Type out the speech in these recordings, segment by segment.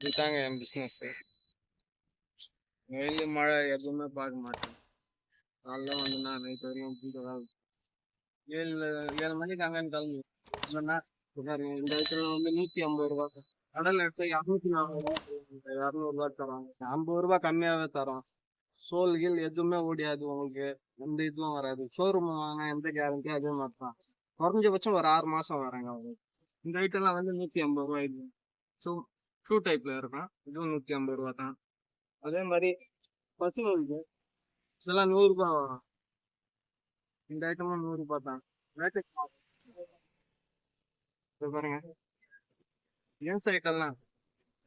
இதுதாங்க என் பிஸ்னஸ் வெயில் மழை எதுவுமே பார்க்க மாட்டேன். காலைல வந்து நான் நைட் வரையும் வீட்டு ஏழு ஏழு மணிக்கு அங்கேன்னு கிளம்பி. சொன்னா இந்த இடத்துல வந்து நூற்றி ஐம்பது ரூபா கடல் எடுத்து இரநூத்தி நாற்பது ரூபா இரநூறுபா தரோம் ஐம்பது ரூபா கம்மியாகவே தரோம் சோல் கீழ் எதுவுமே ஓடியாது உங்களுக்கு. எந்த இதுவும் வராது. ஷோரூம் வாங்கினா எந்த கேரண்டி அதே மாதிரி தான் குறைஞ்சபட்சம் ஒரு ஆறு மாசம் வரேங்க உங்களுக்கு. இந்த ஐட்டம்லாம் வந்து நூற்றி ஐம்பது ரூபா ஸோ ஷூ டைப்ல இருக்கும் இதுவும் நூற்றி ஐம்பது ரூபா தான் அதே மாதிரி பசுங்களுக்கு இதெல்லாம் நூறுரூபா வரும். இந்த ஐட்டமும் நூறுரூபா தான் இது பாருங்க. ஜென்ஸ் ஐட்டம்லாம்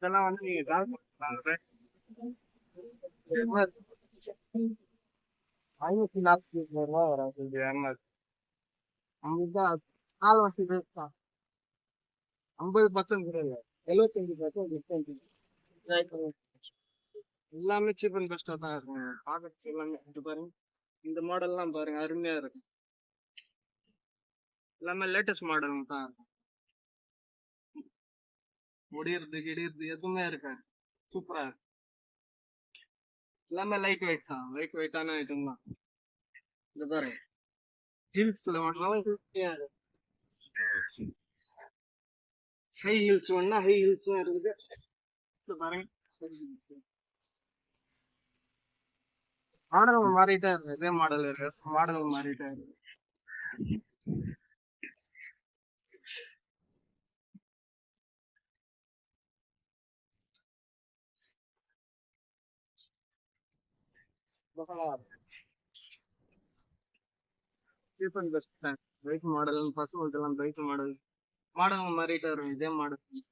இதெல்லாம் வந்து நீங்க டாக்டர் ஐநூத்தி நாற்பத்தி ஒன்பது ரூபா வரும். இது ஏமாறு அவங்களுக்கு தான் நாலு வருஷம் ஐம்பது பர்சன்ட் கூட இல்லை எழுபத்தஞ்சு பர்சன்ட் டிஸ்கவுண்ட் எல்லாமே சீப் அண்ட் பெஸ்ட்டாக தான் இருக்குங்க. பார்க்கறதுக்கு எல்லாமே இது பாருங்க. இந்த மாடல்லாம் பாருங்க அருமையா இருக்கும் எல்லாமே லேட்டஸ்ட் மாடல் தான் இருக்கும் முடியறது கிடியறது எதுவுமே இருக்காது. சூப்பரா இருக்கும் எல்லாமே லைட் வெயிட் தான். லைட் வெயிட்டான ஐட்டம் தான். இந்த பாருங்க. ஹீல்ஸ்ல வேணாலும் ஹை ஹீல்ஸ் வேணும்னா ஹை ஹீல்ஸும் இருக்குது. இந்த பாருங்க. மாடல் மாறிட்டா இருக்கு. இதே மாடல் இருக்கு. மாடல் மாறிட்டா இருக்கு. Cheap and best bike model first எல்லாம் பைக் மாடல் மாடல் மாறிட்டே இருக்கும் இதே மாடல்